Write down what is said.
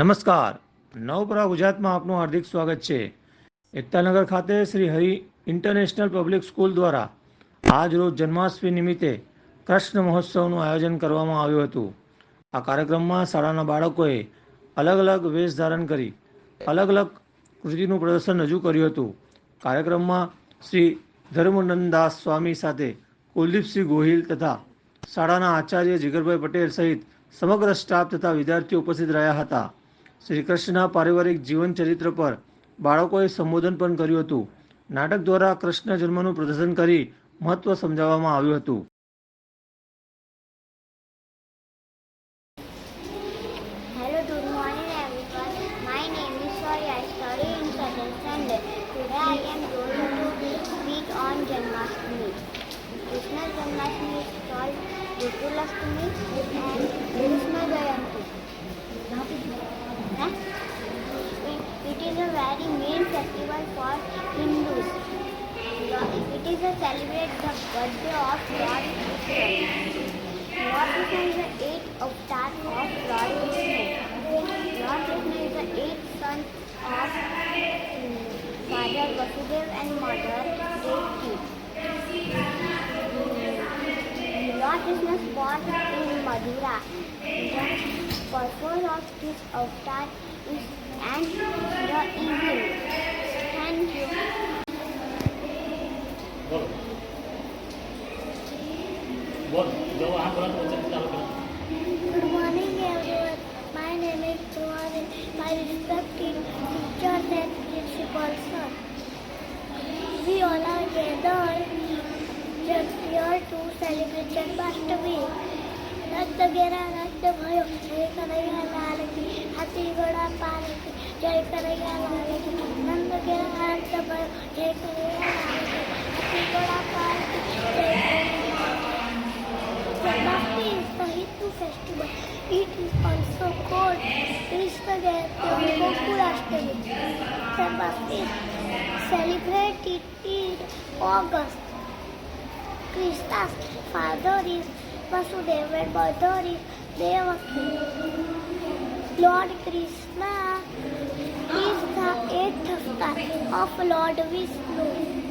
નમસ્કાર નવપરા ગુજરાતમાં આપનું હાર્દિક સ્વાગત છે એકતાનગર ખાતે Shri Hari international public school દ્વારા આજ રોજ જન્માષ્ટમી નિમિત્તે કૃષ્ણ મહોત્સવનું આયોજન કરવામાં આવ્યું હતું આ કાર્યક્રમમાં શાળાના બાળકોએ અલગ અલગ વેશ ધારણ કરી અલગ અલગ કૃતિનું પ્રદર્શન રજૂ કર્યું હતું કાર્યક્રમમાં શ્રી ધર્મનંદાસ સ્વામી સાથે કુલદીપસિંહ ગોહિલ તથા શાળાના આચાર્ય જીગરભાઈ પટેલ સહિત સમગ્ર સ્ટાફ તથા વિદ્યાર્થીઓ ઉપસ્થિત રહ્યા હતા શ્રી કૃષ્ણના પારિવારિક જીવન ચરિત્ર પર બાળકોએ સંબોધન પણ કર્યું હતું નાટક દ્વારા કૃષ્ણ જન્મનું પ્રદર્શન કરી મહત્વ સમજાવવામાં આવ્યું હતું Hello, good morning everyone. My name is Soy. I study in Southern Sunday. Today I am going to speak on Janmashtami. Krishna Janmashtami is called Gokulashtami and very main festival for Hindus. It is a celebrate the birthday of Lord Krishna. Lord Krishna is the eighth avatar of Lord Krishna. Lord Krishna is the eighth son of Father Vasudev and Mother Devaki. Lord Krishna Krishna's born in Madura. The purpose of this avatar is and the બોલ જો આ બોલો તો વચન ચાલુ કરો good morning everyone my name is Joan my respected teachers and principal sir we all are gather just here to celebrate Janmashtami. રક્ત ગેરા રક્ત ભયો જય કનૈયા લાલ કી હાથી ઘોડા પાલ કી જય કનૈયા લાલ કી નંદ ગેરા રક્ત ભયો જય Kanaiya Stockholm, Christgate, and Kulastami. Sambastis celebrated in August. Krishna's father is Vasudeva and mother is Devaki. Lord Krishna is the eighth of Lord Vishnu.